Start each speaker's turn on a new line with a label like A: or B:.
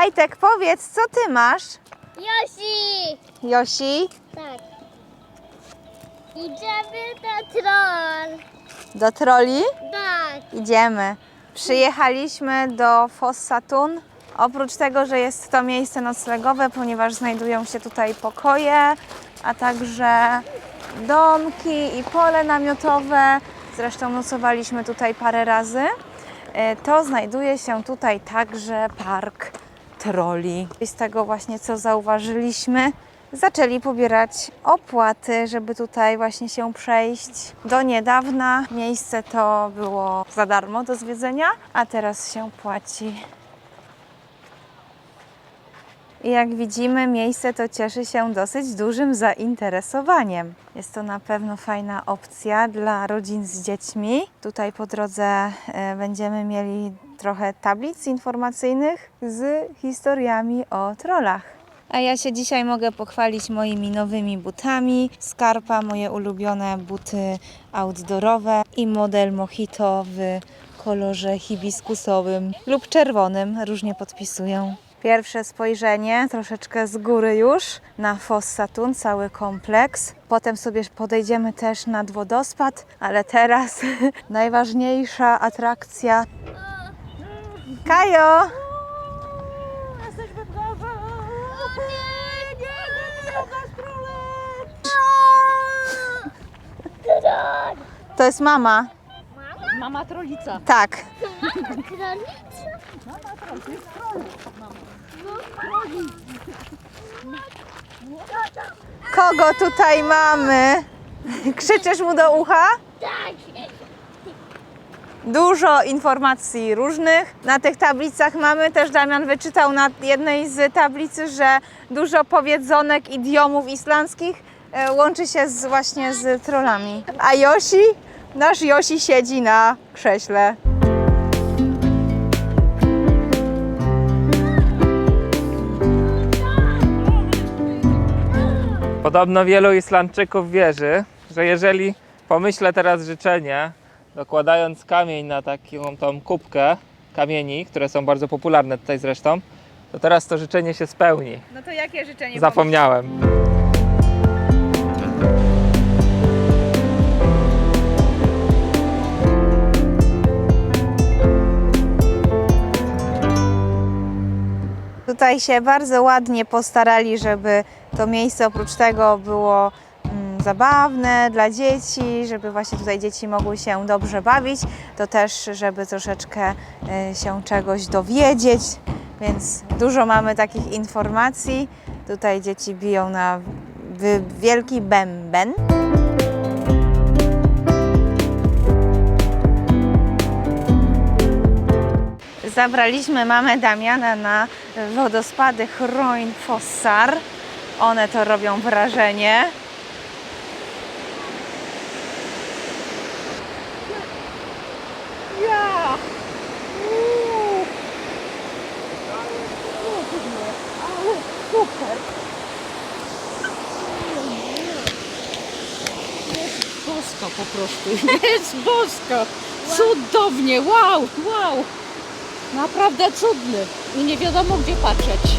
A: Kajtek, powiedz, co ty masz?
B: Josi!
A: Josi,
B: Tak. Idziemy na troll.
A: do troli?
B: Tak.
A: Idziemy. Przyjechaliśmy do Fossatun. Oprócz tego, że jest to miejsce noclegowe, ponieważ znajdują się tutaj pokoje, a także domki i pole namiotowe. Zresztą nocowaliśmy tutaj parę razy. E, To znajduje się tutaj także park troli. I z tego właśnie co zauważyliśmy, zaczęli pobierać opłaty, żeby tutaj właśnie się przejść. Do niedawna miejsce to było za darmo do zwiedzenia, a teraz się płaci. I jak widzimy, miejsce to cieszy się dosyć dużym zainteresowaniem. Jest to na pewno fajna opcja dla rodzin z dziećmi. Tutaj po drodze e, będziemy mieli trochę tablic informacyjnych z historiami o trollach. A ja się dzisiaj mogę pochwalić moimi nowymi butami. Skarpa, moje ulubione buty outdoorowe i model Mojito w kolorze hibiskusowym lub czerwonym, różnie podpisują. Pierwsze spojrzenie, troszeczkę z góry już, na Fossatun, cały kompleks. Potem sobie podejdziemy też nad wodospad, ale teraz najważniejsza atrakcja. Kajo!
C: Jesteśmy w górze! Nie, nie, nie, pokaż królek!
A: To jest mama.
C: Mama trolica.
A: Tak. Kogo tutaj mamy? Krzyczysz mu do ucha?
B: Tak.
A: Dużo informacji różnych. Na tych tablicach mamy też, Damian wyczytał na jednej z tablicy, że dużo powiedzonek idiomów islandzkich e, łączy się z, właśnie z trollami. A Josi? Nasz Josi siedzi na krześle.
D: Podobno wielu Islandczyków wierzy, że jeżeli pomyślę teraz życzenie, dokładając kamień na taką tą kubkę kamieni, które są bardzo popularne tutaj zresztą, to teraz to życzenie się spełni.
A: No to jakie życzenie?
D: Zapomniałem.
A: Tutaj się bardzo ładnie postarali, żeby to miejsce oprócz tego było zabawne dla dzieci, żeby właśnie tutaj dzieci mogły się dobrze bawić, to też, żeby troszeczkę e, się czegoś dowiedzieć, więc dużo mamy takich informacji. Tutaj dzieci biją na wielki bęben. Zabraliśmy mamę Damiana na wodospady Chroin Fossar. One to robią wrażenie.
C: Ja! Uuu. Ale super! Jest bosko po prostu. Jest bosko! Cudownie! Wow! Wow! Naprawdę cudny! I nie wiadomo gdzie patrzeć.